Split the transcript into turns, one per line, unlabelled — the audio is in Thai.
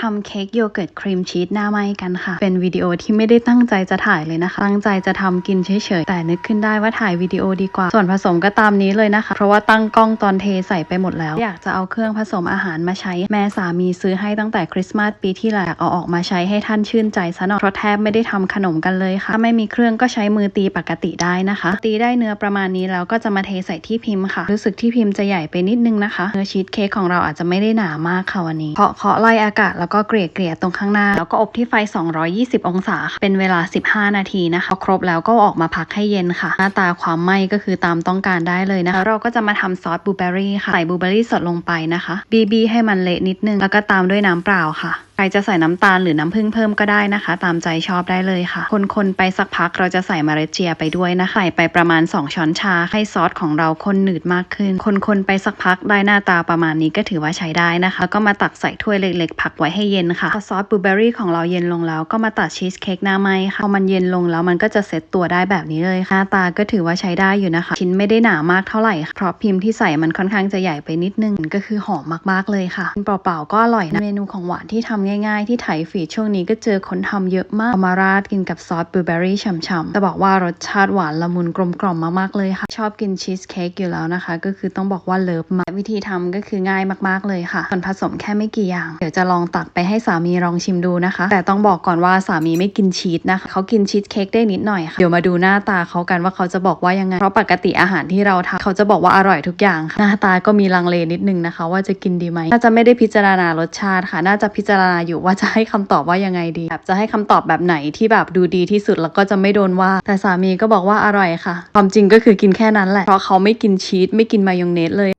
ทำเค้กโยเกิร์ตครีมชีสหน้าไหมกันค่ะ เป็นวิดีโอที่ไม่ได้ตั้งใจจะถ่ายเลยนะคะ ตั้งใจจะทำกินเฉยๆ แต่นึกขึ้นได้ว่าถ่ายวิดีโอดีกว่า ส่วนผสมก็ตามนี้เลยนะคะ เพราะว่าตั้งกล้องตอนเทใส่ไปหมดแล้ว อยากจะเอาเครื่องผสมอาหารมาใช้ แม่สามีซื้อให้ตั้งแต่คริสต์มาสปีที่แล้วอยากเอาออกมาใช้ให้ท่านชื่นใจซะหน่อยเพราะแทบไม่ได้ทำขนมกันเลยค่ะ ถ้าไม่มีเครื่องก็ใช้มือตีปกติได้นะคะ ตีได้เนื้อประมาณนี้แล้วก็จะมาเทใส่ที่พิมพ์ค่ะ รู้สึกที่พิมพ์จะใหญ่ไปนิดนึงนะคะ เนื้อชีสเค้กของเราอาจจะไม่ได้หนามากค่ะวันนี้เคาะเคาะไล่อากาศแล้วก็เกลี่ยเกลี่ยตรงข้างหน้า แล้วก็อบที่ไฟ 220 องศา เป็นเวลา 15 นาทีนะคะครบแล้วก็ออกมาพักให้เย็นค่ะ หน้าตาความไหม้ก็คือตามต้องการได้เลยนะคะเราก็จะมาทำซอสบลูเบอร์รี่ค่ะใส่บลูเบอร์รี่สดลงไปนะคะ บีบีให้มันเละนิดนึงแล้วก็ตามด้วยน้ำเปล่าค่ะ ใครจะใส่น้ำตาลหรือน้ำผึ้งเพิ่มก็ได้นะคะ ตามใจชอบได้เลยค่ะ คนๆไปสักพักเราจะใส่เมล็ดเจียไปด้วยนะคะใส่ไปประมาณ 2 ช้อนชาให้ซอสของเราข้นหนืดมากขึ้น คนๆไปสักพักได้หน้าตาประมาณนี้ก็ถือว่าใช้ได้นะคะแล้วก็มาตักใส่ถ้วยเล็กๆพักไว้ให้เย็นค่ะพอซอสบลูเบอร์รี่ของเราเย็นลงแล้วก็มาตัดชีสเค้กหน้าไหมค่ะพอมันเย็นลงแล้วมันก็จะเซตตัวได้แบบนี้เลยค่ะหน้าตาก็ถือว่าใช้ได้อยู่นะคะ ชิ้นไม่ได้หนามากเท่าไหร่ค่ะเพราะพิมพ์ที่ใส่มันค่อนข้างจะใหญ่ไปนิดนึงก็คือหอมมากๆเลยค่ะเปล่าๆก็อร่อยนะเมนูของหวานที่ทำง่ายๆ ที่ไถฟีดช่วงนี้ก็เจอคนทำเยอะมากเอามาราดกินกับซอสบลูเบอร์รี่ฉ่ำๆแต่บอกว่ารสชาติหวานละมุนกลมกล่อมมากๆเลยค่ะ ชอบกินชีสเค้กอยู่แล้วนะคะ ก็คือต้องบอกว่าเลิฟมากวิธีทำก็คือง่ายมากๆเลยค่ะส่วนผสมแค่ไม่กี่อย่าง เดี๋ยวจะลองตักไปให้สามีลองชิมดูนะคะ แต่ต้องบอกก่อนว่าสามีไม่กินชีสนะคะเขากินชีสเค้กได้นิดหน่อยค่ะเดี๋ยวมาดูหน้าตาเขากันว่าเขาจะบอกว่ายังไงเพราะปกติอาหารที่เราทำเขาจะบอกว่าอร่อยทุกอย่างค่ะหน้าตาก็มีลังเลนิดนึงนะคะ ว่าจะกินดีไหมน่าจะไม่ได้พิจารณารสชาติค่ะ น่าจะพิจารณาอยู่ว่าจะให้คำตอบว่ายังไงดีแบบจะให้คำตอบแบบไหนที่แบบดูดีที่สุดแล้วก็จะไม่โดนว่า แต่สามีก็บอกว่าอร่อยค่ะ ความจริงก็คือกินแค่นั้นแหละ เพราะเขาไม่กินชีสไม่กินมายองเนสเลย